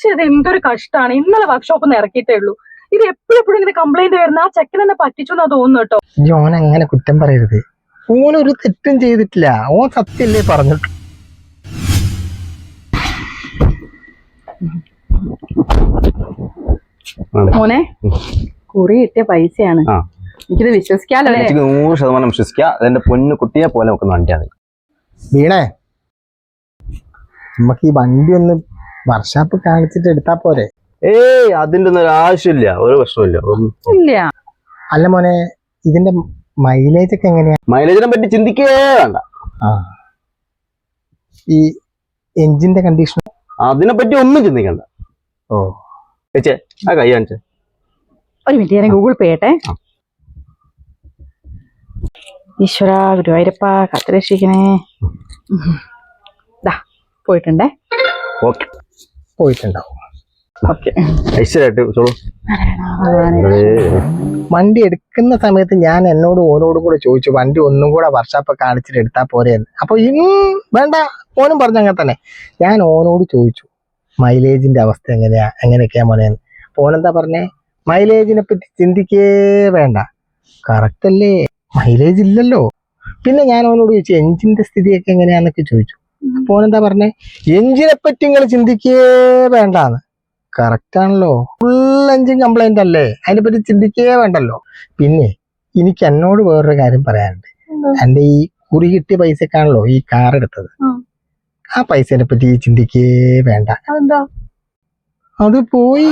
പക്ഷെ ഇത് എന്തൊരു കഷ്ടമാണ് ഇന്നലെ വർക്ക്ഷോപ്പിൽ നിന്ന് ഇറക്കിയിട്ടേ ഉള്ളൂ. ഇത് എപ്പോഴും എപ്പോഴും ഇങ്ങനെ കംപ്ലൈന്റ് വരുന്ന ആ ചെക്കൻ എന്നെ പറ്റിച്ചു എന്നാ തോന്നുന്നു കേട്ടോ. ഓൻ അങ്ങനെ കുറ്റം പറയരുത്. ഓൻ ഒരു തെറ്റും ചെയ്തിട്ടില്ല. ഓൻ സത്യല്ലേ പറഞ്ഞിട്ടു മോനെ കുറി കിട്ടിയ പൈസയാണ്. ആ. എനിക്കിത് വിശ്വസിക്കാലോ അല്ലേ? എനിക്ക് നൂറ് ശതമാനം വിശ്വസിക്കുക അതെന്റെ പൊന്നു കുട്ടിയെ പോലെ നോക്കുന്ന വണ്ടിയാണ് വീണേ നമുക്ക് ഈ വണ്ടി ഒന്ന് വർഷാപ്പ് കാണിച്ചിട്ട് എടുത്താ പോരെ. ഏയ് അതിന്റെ ഒന്നും ഒരു ആവശ്യമില്ല. ഒരു പ്രശ്നമില്ല ഇല്ല. അല്ല മോനെ ഇതിന്റെ മൈലേജ് ഒക്കെ എങ്ങനെയാ? മൈലേജിനെ പറ്റി ചിന്തിക്കേ വേണ്ട. ആ. ഈ എഞ്ചിന്റെ കണ്ടീഷൻ അതിനെ പറ്റി ഒന്നും ചിന്തിക്കണ്ട. ഓ. ചേച്ചേ ആ കൈ കാണിച്ചേ. ഒരു മിനിറ്റ് ഞാൻ ഗൂഗിൾ പേ ചെയ്യട്ടെ. ഈശ്വര ഗുരുവായൂരപ്പ കത്തിരക്ഷിക്കണേ. ദാ പോയിട്ടുണ്ടേ. ഓക്കെ. പോയിട്ടുണ്ടാവും. വണ്ടി എടുക്കുന്ന സമയത്ത് ഞാൻ എന്നോട് ഓനോടും കൂടെ ചോദിച്ചു വണ്ടി ഒന്നും കൂടെ വർഷാപ്പ് കാണിച്ചിട്ട് എടുത്താൽ പോരെ? എന്ന് അപ്പൊ ഈ, വേണ്ട ഓനും പറഞ്ഞ അങ്ങനെ തന്നെ. ഞാൻ ഓനോട് ചോദിച്ചു മൈലേജിന്റെ അവസ്ഥ എങ്ങനെയാ? എങ്ങനെയൊക്കെയാ മോനെന്ന് അപ്പൊ ഓനെന്താ പറഞ്ഞേ? മൈലേജിനെ പറ്റി ചിന്തിക്കേ വേണ്ട. കറക്റ്റ് അല്ലേ? മൈലേജ് ഇല്ലല്ലോ. പിന്നെ ഞാൻ അവനോട് ചോദിച്ചു എഞ്ചിന്റെ സ്ഥിതിയൊക്കെ എങ്ങനെയാന്നൊക്കെ ചോദിച്ചു. അപ്പോൾ എന്താ പറഞ്ഞേ? എഞ്ചിനെ പറ്റി നിങ്ങൾ ചിന്തിക്കേ വേണ്ടാന്ന്. കറക്റ്റ് ആണല്ലോ. ഫുൾ എഞ്ചിൻ കംപ്ലൈന്റ് അല്ലേ? അതിനെ പറ്റി ചിന്തിക്കേ വേണ്ടല്ലോ. പിന്നെ എനിക്ക് എന്നോട് വേറൊരു കാര്യം പറയാനുണ്ട്. എന്റെ ഈ കുറി കിട്ടിയ പൈസക്കാണല്ലോ ഈ കാർ എടുത്തത്. ആ. പൈസനെ പറ്റി ചിന്തിക്കേ വേണ്ട. അത് പോയി.